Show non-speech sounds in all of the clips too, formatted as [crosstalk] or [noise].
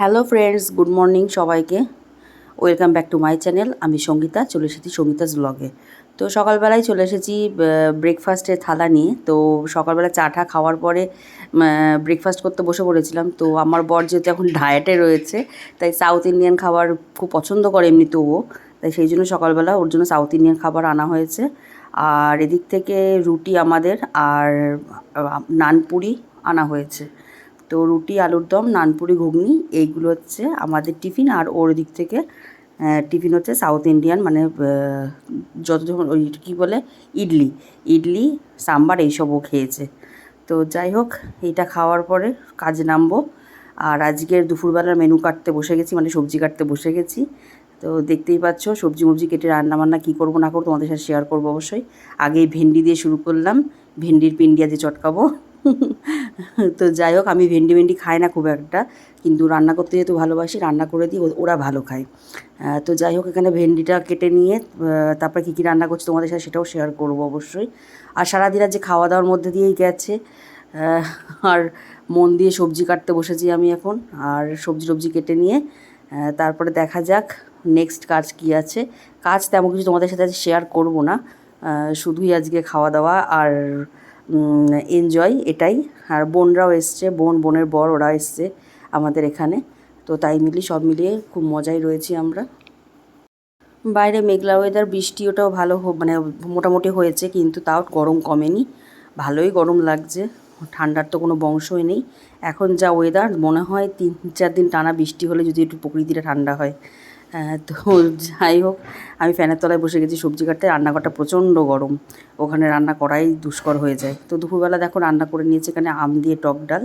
Hello friends good morning সবাইকে। Welcome back to my channel আমি সঙ্গীতা, চলে এসেছি সঙ্গীতাস ব্লগে তো সকালবেলায় চলে এসেছি ব্রেকফাস্টের থালা নিয়ে। তো সকালবেলা চা টা খাওয়ার পরে ব্রেকফাস্ট করতে বসে পড়েছিলাম। তো আমার বর যেহেতু এখন ডায়েটে রয়েছে, তাই সাউথ ইন্ডিয়ান খাবার খুব পছন্দ করে এমনিতেও তাই সেই জন্য সকালবেলা ওর জন্য সাউথ ইন্ডিয়ান খাবার আনা হয়েছে। আর এদিক থেকে রুটি আমাদের আর নানপুরি আনা হয়েছে। তো রুটি, আলুর দম, নানপুরি ঘুগনি, এইগুলো হচ্ছে আমাদের টিফিন আর ওর দিক থেকে টিফিন হচ্ছে সাউথ ইন্ডিয়ান মানে যত যখন ওই কী বলে, ইডলি ইডলি, সাম্বার এইসবও খেয়েছে। তো যাই হোক, এইটা খাওয়ার পরে কাজে নামবো। আর আজকের দুপুরবেলার মেনু কাটতে বসে গেছি মানে সবজি কাটতে বসে গেছি। তো দেখতেই পাচ্ছ, সবজি মবজি কেটে রান্না বান্না কী করব না করব তোমাদের সাথে শেয়ার করব অবশ্যই। আগে ভেন্ডি দিয়ে শুরু করলাম, ভেন্ডির পিন্ডিয়া আজকে চটকাবো। [laughs] তো যাই হোক, আমি ভেন্ডি ভেন্ডি খাই না খুব একটা, কিন্তু রান্না করতে যেহেতু ভালোবাসি, রান্না করে দিই ওরা ভালো খায়। তো যাই হোক, এখানে ভেন্ডিটা কেটে নিয়ে তারপরে কী কী রান্না করছি তোমাদের সাথে সেটাও শেয়ার করব অবশ্যই। আর সারাদিন যে খাওয়া দাওয়ার মধ্যে দিয়েই গেছে আর মন দিয়ে সবজি কাটতে বসেছি আমি এখন, আর সবজি টবজি কেটে নিয়ে তারপরে দেখা যাক নেক্সট কাজ কি আছে। কাজ তেমন কিছু তোমাদের সাথে শেয়ার করব না শুধুই আজকে খাওয়া দাওয়া আর এনজয় এটাই। আর বোনরাও এসছে, বোন, বোনের বর ওরা এসছে আমাদের এখানে। তো তাই মিলিয়ে সব মিলিয়ে খুব মজাই রয়েছি আমরা। বাইরে মেঘলা ওয়েদার বৃষ্টি ওটাও ভালো মানে মোটামুটি হয়েছে, কিন্তু তাও গরম কমেনি। ভালোই গরম লাগছে, ঠান্ডার তো কোনো বংশই নেই। এখন যা ওয়েদার মনে হয় তিন, চার দিন টানা বৃষ্টি হলে যদি একটু প্রকৃতিটা ঠান্ডা হয়। তো যাই হোক, আমি ফ্যানের তলায় বসে গেছি, সবজি কাটতে। রান্নাঘরটা প্রচণ্ড গরম। ওখানে রান্না করাই দুষ্কর হয়ে যায়। তো দুপুরবেলা দেখো, রান্না করে নিয়েছে এখানে আম দিয়ে টক ডাল।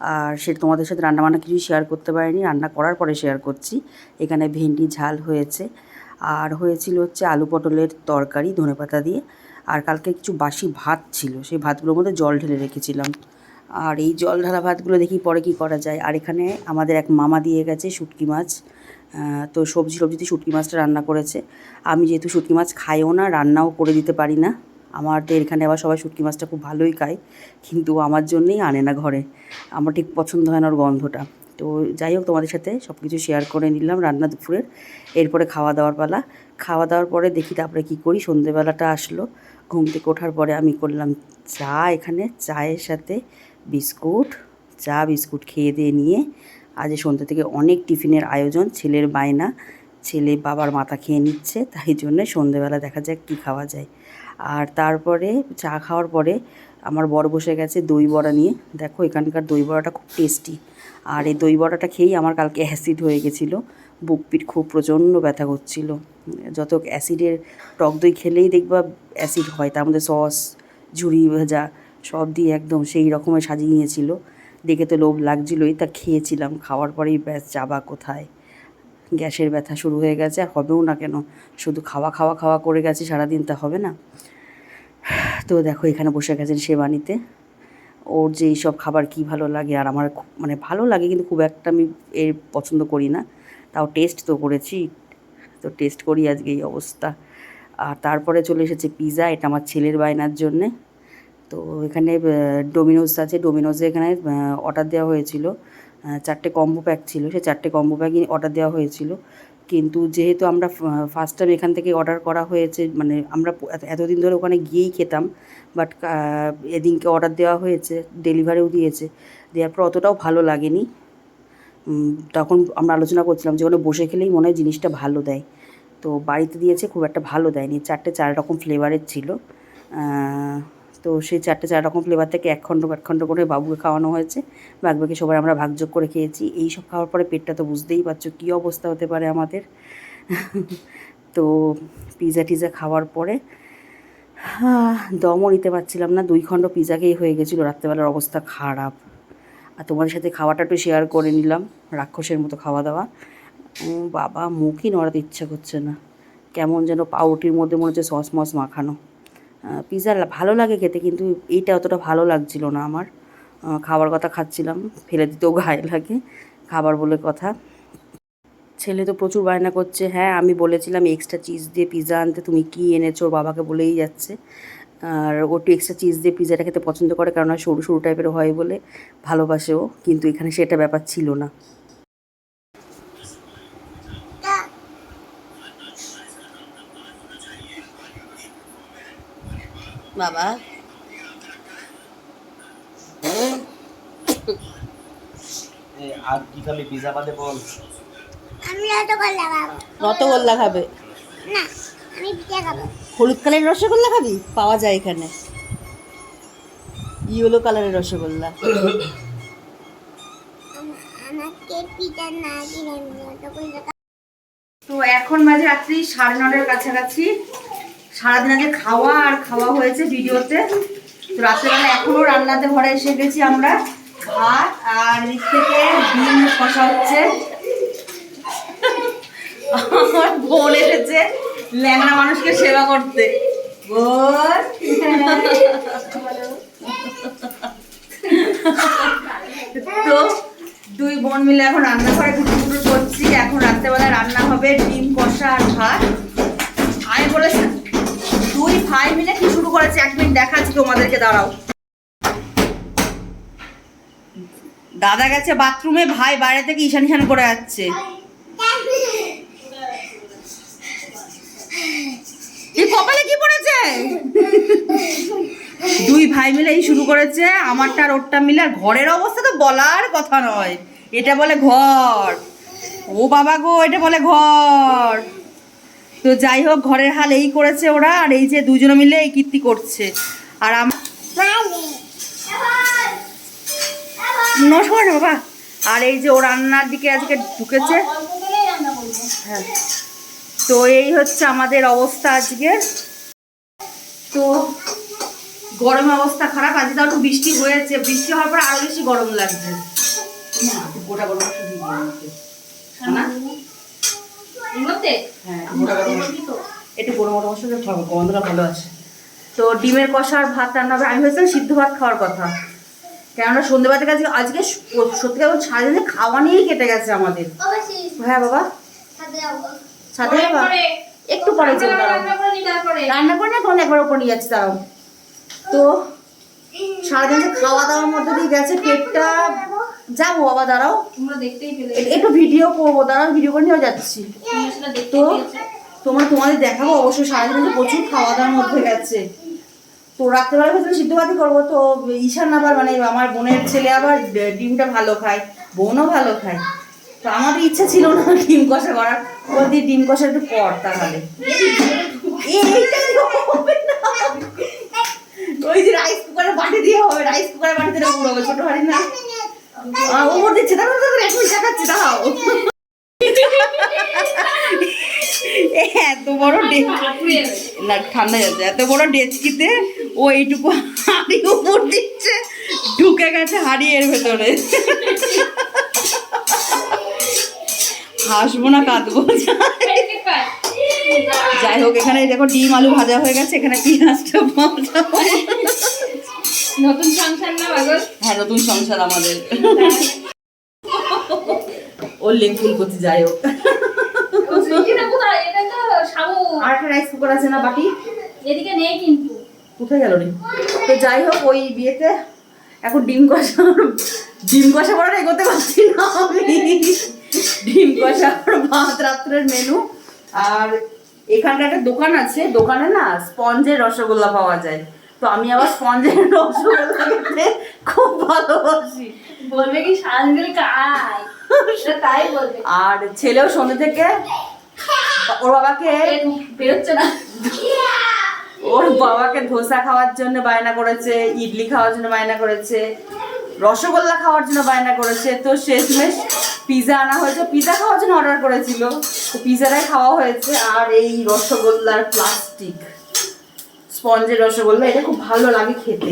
আর সেটা তোমাদের সাথে রান্নাবান্না কিছুই শেয়ার করতে পারিনি। রান্না করার পরে শেয়ার করছি। এখানে ভেন্ডি ঝাল হয়েছে। আর হয়েছিল হচ্ছে আলু পটলের তরকারি ধনেপাতা দিয়ে। আর কালকে কিছু বাসি ভাত ছিল। সেই ভাতগুলোর মধ্যে জল ঢেলে রেখেছিলাম। আর এই জল ঢালা ভাতগুলো দেখি পরে কি করা যায়। আর এখানে আমাদের এক মামা দিয়ে গেছে শুটকি মাছ। তো সবজি সবজিতে শুটকি মাছটা রান্না করেছে। আমি যেহেতু শুটকি মাছ খাইও না, রান্নাও করে দিতে পারি না। আমাদের এখানে আবার সবাই শুটকি মাছটা খুব ভালোই খায়, কিন্তু আমার জন্যেই আনে না ঘরে। আমার ঠিক পছন্দ হয় না ওর গন্ধটা। তো যাই হোক, তোমাদের সাথে সব কিছু শেয়ার করে নিলাম রান্না দুপুরের। এরপরে খাওয়া দাওয়ার পালা। খাওয়া দাওয়ার পরে দেখি তারপরে কী করি, সন্ধেবেলাটা আসলো। ঘুম থেকে ওঠার পরে আমি করলাম চা এখানে, চায়ের সাথে বিস্কুট। চা, বিস্কুট খেয়ে দিয়ে নিয়ে আজ সন্ধ্যে থেকে অনেক টিফিনের আয়োজন, ছেলের বায়না, ছেলে বাবার মাথা খেয়ে নিচ্ছে, তাই জন্য সন্ধেবেলা দেখা যাক কী খাওয়া যায়। আর তারপরে চা খাওয়ার পরে আমার বড় বসে গেছে দই বড়া নিয়ে। দেখো, এখানকার দই বড়াটা খুব টেস্টি। আর এই দই বড়াটা খেয়েই আমার কালকে অ্যাসিড হয়ে গেছিল। বুক পিঠ খুব প্রচণ্ড ব্যথা করছিল। যত অ্যাসিডের টক দই খেলেই দেখবা অ্যাসিড হয়, তার মধ্যে সস, ঝুড়ি ভাজা, সব দিয়ে একদম সেই রকমের সাজিয়ে নিয়েছিল। দেখে তো লোভ লাগছিলই, তা খেয়েছিলাম। খাওয়ার পরেই ব্যাস, যাবা কোথায়? গ্যাসের ব্যথা শুরু হয়ে গেছে, আর হবেও না কেন? শুধু খাওয়া খাওয়া খাওয়া করে গেছে সারাদিন, তা হবে না? তো দেখো, এখানে বসে গেছেন সেবানিতে ওর যে এইসব খাবার কি ভালো লাগে, আর আমার খুব মানে ভালো লাগে, কিন্তু খুব একটা আমি এর পছন্দ করি না। তাও টেস্ট তো করেছি, তো টেস্ট করি আজকে এই অবস্থা। আর তারপরে চলে এসেছে পিৎজা এটা আমার ছেলের বায়নার জন্যে। তো এখানে ডোমিনোজ আছে। ডোমিনোজে এখানে অর্ডার দেওয়া হয়েছিল। চারটে কম্বো প্যাক ছিল। সে চারটে কম্বো প্যাকই অর্ডার দেওয়া হয়েছিল। কিন্তু যেহেতু আমরা ফার্স্ট টাইম এখান থেকে অর্ডার করা হয়েছে মানে আমরা এতদিন ধরে ওখানে গিয়েই খেতাম বাট এদিনকে অর্ডার দেওয়া হয়েছে ডেলিভারিও দিয়েছে। দেওয়ার পর অতটাও ভালো লাগেনি। তখন আমরা আলোচনা করছিলাম যে ওখানে বসে খেলেই মনে হয় জিনিসটা ভালো দেয়। তো বাড়িতে দিয়েছে, খুব একটা ভালো দেয়নি। চারটে চার রকম ফ্লেভারের ছিল। তো সেই চারটে চার রকম ফ্লেভার থেকে এক খণ্ড এক খণ্ড করে বাবুকে খাওয়ানো হয়েছে। বাকি সবাই আমরা ভাগযোগ করে খেয়েছি। এই সব খাওয়ার পরে পেটটা তো বুঝতেই পারছ কী অবস্থা হতে পারে আমাদের। [laughs] তো পিৎজা টিজা খাওয়ার পরে দমও নিতে পারছিলাম না। দুই খণ্ড পিৎজাকেই হয়ে গেছিল। রাত্রেবেলার অবস্থা খারাপ। আর তোমাদের সাথে খাওয়াটা একটু শেয়ার করে নিলাম। রাক্ষসের মতো খাওয়া দাওয়া। বাবা, মুখই নড়াতে ইচ্ছা করছে না। কেমন যেন পাউরুটির মধ্যে মনে হচ্ছে সস মস মাখানো। পিৎজা ভালো লাগে খেতে, কিন্তু এইটা অতটা ভালো লাগছিল না আমার। খাবার কথা খাচ্ছিলাম, ফেলে দিতেও গায়ে লাগে, খাবার বলে কথা। ছেলে তো প্রচুর বায়না করছে হ্যাঁ আমি বলেছিলাম এক্সট্রা চিজ দিয়ে পিৎজা আনতে, তুমি কি এনেছো, বাবাকে বলেই যাচ্ছে। আর ও একটু এক্সট্রা চিজ দিয়ে পিৎজাটা খেতে পছন্দ করে কারণ সরু সরু টাইপের হয় বলে ভালোবাসেও কিন্তু এখানে সেটা ব্যাপার ছিল না। বাবা। আর কি খাবি? পিজা বাদে বল। আমি রসগোল্লা খাব। রসগোল্লা খাবে? না আমি পিঠা খাব। হলুদ কালারের রসগোল্লা খাবি? পাওয়া যায় এখানে। ইয়েলো কালারের রসগোল্লা। তো এখন বাজে রাত্রি সাড়ে নটার কাছাকাছি। সারাদিন আগে খাওয়া আর খাওয়া হয়েছে ভিডিওতে। তো রাত্রেবেলা এখনও রান্নাতে ঘরে এসে গেছি আমরা। ভাত আর এদিক থেকে ডিম কষা হচ্ছে। আমার বোন এসেছে ল্যাংড়া মানুষকে সেবা করতে। তো দুই বোন মিলে এখন রান্না রান্নাঘরে দেখাচ্ছি তোমাদেরকে, দাঁড়াও। দাদা গেছে বাথরুমে, ভাই বাইরে থেকে ঈশান ঈশান করে যাচ্ছে কপালে কি পড়েছে? দুই ভাই মিলে শুরু করেছে, আমারটা আর ওরটা মিলে। আর ঘরের অবস্থা তো বলার কথা নয়। এটা বলে ঘর। ও বাবা গো, এটা বলে ঘর। তো যাই হোক ঘরের হাল এই করেছে ওরা আর এই যে দুজনে মিলে এই কীর্তি করছে। আর আমার নমস্কার বাবা। আর এই যে ও রান্নার দিকে আজকে ঢুকেছে। হ্যাঁ। তো এই হচ্ছে আমাদের অবস্থা আজকে। তো গরম অবস্থা খারাপ। আজকে তাও একটু বৃষ্টি হয়েছে। বৃষ্টি হওয়ার পর আরও বেশি গরম লাগছে। গোটা গরম। না? হ্যাঁ। একটু গরম গরম মশলা খাব গন্ধটা ভালো আছে। তো ডিমের কষা আর ভাত রান্না হবে। আমি ভেবেছিলাম সিদ্ধ ভাত খাওয়ার কথা। কেননা সন্ধ্যেবেলা থেকে আজকে আজকে সত্যি কথা সারাদিনে খাওয়া নিয়েই কেটে গেছে আমাদের। হ্যাঁ বাবা। সাথে একটু পরে রান্না করে না কোন একবার উপর নিয়ে যাচ্ছি দাঁড়াও। তো সারাদিন খাওয়া দাওয়ার মধ্যে দিয়ে গেছে পেটটা যাব বাবা দাঁড়াও। একটু ভিডিও করব দাঁড়াও ভিডিও করে নিয়ে যাচ্ছি। তো তোমার তোমাদের দেখাবো অবশ্যই সারাদিন প্রচুর খাওয়া দাওয়ার মধ্যে গেছে। তো রাত্রেবেলা ভেতরে সিদ্ধ ভাতই করব। তো ঈশান আবার মানে আমার বোনের ছেলে আবার ডিমটা ভালো খায় বোনও ভালো খায়। তো আমাদের ইচ্ছা ছিল না [laughs] ডিম কষা করার। দিয়ে ডিম কষা একটু কর তাহলে। ওই যে রাইস কুকারের বাটি দিয়ে হবে রাইস কুকারের বাটিতে পুরো হবে ছোট হাড়ি না। ওপর দিচ্ছে দেখাচ্ছি, দাঁড়াও। এত বড় না, ঠান্ডা যাচ্ছে, এত বড় ডেচকিতে ঢুকে গেছে হাড়ি এর ভেতরে। হাসবো না, কাঁদবো যাই হোক, এখানে দেখো ডিম আলু ভাজা হয়ে গেছে, এখানে পেঁয়াজটা ভাজা নতুন সংসার না হ্যাঁ নতুন সংসার আমাদের। ওর লেগ ফুল করতে যাই হোক। এটা তো সাবু। আর একটা রাইস কুকার আছে না বাটি এদিকে নেই কিন্তু। কোথায় গেল রে? তো যাই হোক ওই বিয়েতে এখন ডিম কষা ডিম কষা করার এগোতে পারছি না আমি। ডিম কষা ভাত রাত্রের মেনু আর এখানটা একটা দোকান আছে। দোকানে না স্পঞ্জের রসগোল্লা পাওয়া যায়। তো আমি আবার স্পঞ্জের রসগোল্লা খেতে খুব ভালোবাসি। বলবে কি সানগুল কাই তাই বলবে। আর ছেলেও সন্ধ্যে থেকে ওর বাবাকে বেরোচ্ছে না। ওর বাবাকে ধোসা খাওয়ার জন্য বায়না করেছে ইডলি খাওয়ার জন্য বায়না করেছে রসগোল্লা খাওয়ার জন্য বায়না করেছে। তো শেষমেশ পিজা আনা হয়েছে। পিজা খাওয়ার জন্য অর্ডার করেছিল। তো পিজাটাই খাওয়া হয়েছে। আর এই রসগোল্লার প্লাস্টিক স্পঞ্জের রসগোল্লা এটা খুব ভালো লাগে খেতে।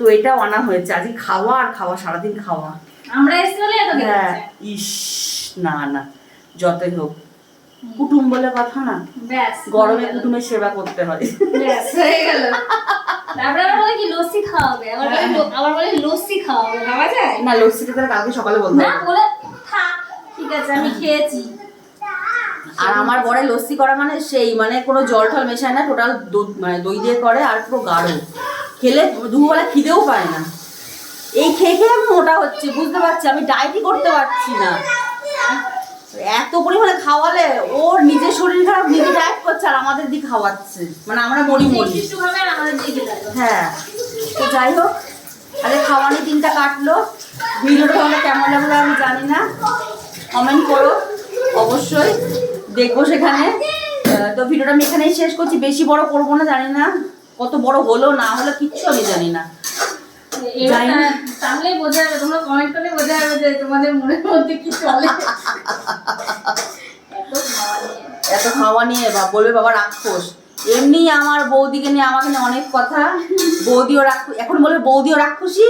তো এটা আনা হয়েছে। আজকে খাওয়া আর খাওয়া সারাদিন খাওয়া। আমরা এসে বলে এত হ্যাঁ। ইস না না। যতই হোক। কুটুম বলে কথা না। গরমে কুটুমের সেবা করতে হয়। হয়ে গেল। তারপরে আবার বলে কি লস্যি খাওয়াবে? আবার বলে আবার বলে লস্যি খাওয়াবে? ভাবা যায়? না লস্যিটা তাহলে কালকে সকালে বলতে না হবে। বলে থাক ঠিক আছে আমি খেয়েছি। আর আমার বড় লস্যি করা মানে সেই মানে কোনো জল টল মেশায় না টোটাল মানে দই দিয়ে করে আর পুরো গাঢ়। খেলে দুপুরবেলা খিদেও পায় না। এই খেয়ে খেয়ে আমি মোটা হচ্ছি বুঝতে পারছি আমি ডায়েটই করতে পারছি না। এত পরিমাণে খাওয়ালে ওর নিজের শরীর খারাপ নিজে ডায়েট করছে আর আমাদের দিকে খাওয়াচ্ছে। মানে আমরা মরি মরি। একটু আমাদের দিকে হ্যাঁ তো যাই হোক আরে খাওয়ানি দিনটা কাটলো। ভিডিওটা কেমন লাগল আমি জানি না। কমেন্ট করো অবশ্যই। দেখব সেখানে। তো ভিডিওটা আমি এখানেই শেষ করছি। বেশি বড় করব না জানি না কত বড় হলো না হলো কিচ্ছু আমি জানি না। বোঝা যাবে তোমরা কমেন্ট করলে বোঝা যাবে যে তোমাদের মনের মধ্যে কি চলে। এত নিয়ে। এত খাওয়া নিয়ে বা বলবে বাবা রাক্ষস। এমনি আমার বৌদিকে নিয়ে আমাকে নিয়ে অনেক কথা। বৌদিও রাক্ষস এখন বলবে বৌদিও রাক্ষসী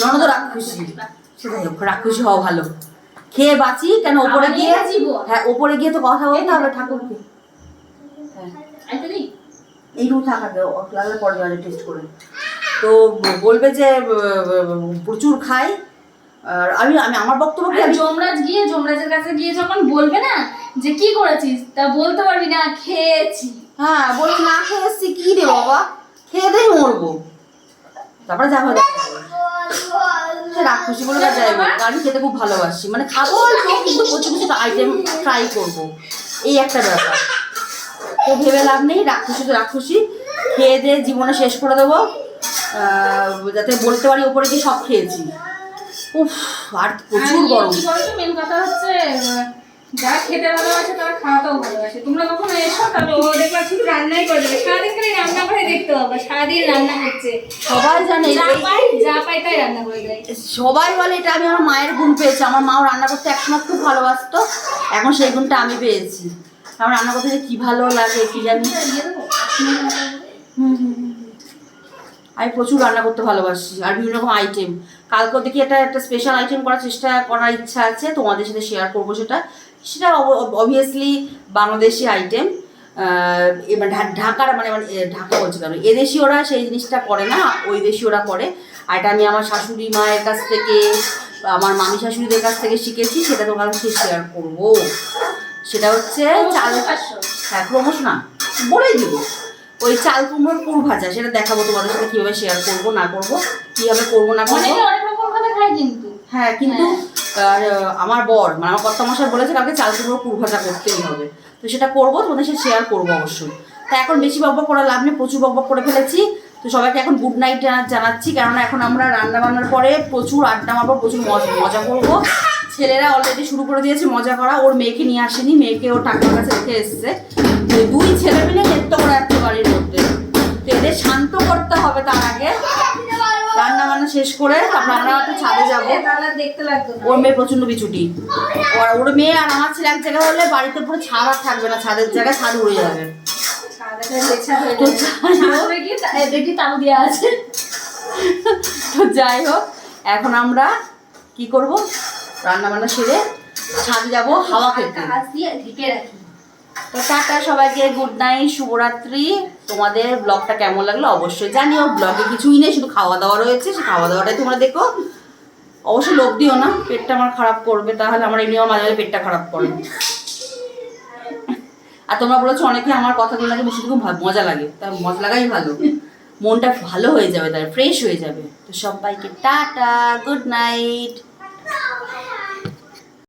ননদও রাক্ষসী। সেটাই হোক রাক্ষসী হওয়া ভালো। খেয়ে বাঁচি কেন ওপরে গিয়ে হ্যাঁ ওপরে গিয়ে তো কথা বলতে হবে ঠাকুরকে। হ্যাঁ? এইটুকু থাকাবে লাগলে পরে যাবে টেস্ট করে তো বলবে যে প্রচুর খাই আর আমি আমি আমার বক্তব্য কি যমরাজ গিয়ে যমরাজের কাছে গিয়ে যখন বলবে না যে কি করেছিস তা বলতে পারবি না খেয়েছি। হ্যাঁ বলি না খেয়ে এসছি কি রে বাবা? খেয়ে দেই মরবো। তারপরে যা যাব সে খুশি বলে আর যাই হোক, আমি খেতে খুব ভালোবাসি। মানে খাব অল্প কিন্তু প্রচুর কিছু আইটেম ট্রাই করব। এই একটা ব্যাপার। তো ভেবে লাভ নেই রাক্ষসী তো রাক্ষসী। খেয়ে দিয়ে জীবনে শেষ করে দেবো। যাতে বলতে পারি ওপরে গিয়ে সব খেয়েছি। উফ আর প্রচুর গরম। মেন কথা হচ্ছে যারা খেতে ভালোবাসে তারা খাওয়াতেও ভালোবাসে। তোমরা কখনো এসো? তাহলে ও দেখবা শুধু রান্নাই করে দেবে সারাদিন খালি রান্না করে দেখতে হবে। সারাদিন রান্না করছে। সবাই জানে যা পাই যা পাই তাই রান্না করে দেয়। সবাই বলে এটা আমি আমার মায়ের গুণ পেয়েছি। আমার মাও রান্না করতে একসময় খুব ভালোবাসতো। এখন সেই গুণটা আমি পেয়েছি। আমার রান্না করতে যে কি ভালো লাগে কি জানি। আমি প্রচুর রান্না করতে ভালোবাসি আর বিভিন্ন রকম আইটেম কালকে দেখি একটা একটা স্পেশাল আইটেম করার চেষ্টা করার ইচ্ছা আছে তোমাদের সাথে শেয়ার করব সেটা। সেটা অবভিয়াসলি বাংলাদেশি আইটেম এবার ঢাকার মানে মানে ঢাকা বলছে কেন? এদেশি ওরা সেই জিনিসটা করে না ওই দেশি ওরা করে। আর এটা আমি আমার শাশুড়ি মায়ের কাছ থেকে আমার মামি শাশুড়িদের কাছ থেকে শিখেছি সেটা তোমার কাছে শেয়ার করব। সেটা হচ্ছে চাল হ্যাঁ ক্রমশ না বলেই দিব। ওই চাল কুমড়োর পুর ভাজা সেটা দেখাবো তোমাদের সাথে কীভাবে শেয়ার করব না করব কীভাবে করব না করব। খায় কিন্তু। হ্যাঁ কিন্তু আর, আমার বর মানে আমার কর্তা মশাই বলেছে কালকে চাল কুমড়োর পুর ভাজা করতেই হবে। তো সেটা করব তোমাদের সাথে শেয়ার করব অবশ্যই। তা এখন বেশি বকবক করে লাভ নেই প্রচুর বকবক করে ফেলেছি। তো সবাইকে এখন গুড নাইট জানাচ্ছি কেননা এখন আমরা রান্না বান্নার পরে প্রচুর আড্ডা মারবো প্রচুর মজা মজা করব। ছেলেরা অলরেডি শুরু করে দিয়েছে মজা করা ওর মেয়েকে নিয়ে আসেনি মেয়েকে ওর ঠাকুর কাছে রেখে এসছে। দুই ছেলে মিলে নৃত্য করে যাচ্ছে বাড়ির মধ্যে। তো এদের শান্ত করতে শেষ করে তারপর আমরা একটু ছাদে যাব। তাহলে দেখতে লাগতো ওর মেয়ে প্রচণ্ড বিচুটি। ওর ওর মেয়ে আর আমার ছেলে এক জায়গায় হলে বাড়িতে পুরো ছাদ আর থাকবে না ছাদের জায়গায় ছাদ উড়ে যাবে। তো যাই হোক- এখন আমরা কি করব? রান্না বান্না সেরে ছাদে যাব হাওয়া খেতে। তো টাটা সবাইকে গুড নাইট শুভরাত্রি। তোমাদের ব্লগটা কেমন লাগল অবশ্যই জানিও। ব্লগে কিছুই নেই, শুধু খাওয়া দাওয়া রয়েছে, সে খাওয়া দাওয়াটাই তোমরা দেখো। অবশ্যই লোভ দিও না, পেটটা আমার খারাপ করবে, তাহলে আমার এমনিও মাঝে মাঝে পেটটা খারাপ করে। আর তোমরা বলেছ অনেকে আমার কথাগুলো নাকি বেশি খুব মজা লাগে। তা মজা লাগাই ভালো। মনটা ভালো হয়ে যাবে, তার ফ্রেশ হয়ে যাবে। তো সবাইকে টাটা গুড নাইট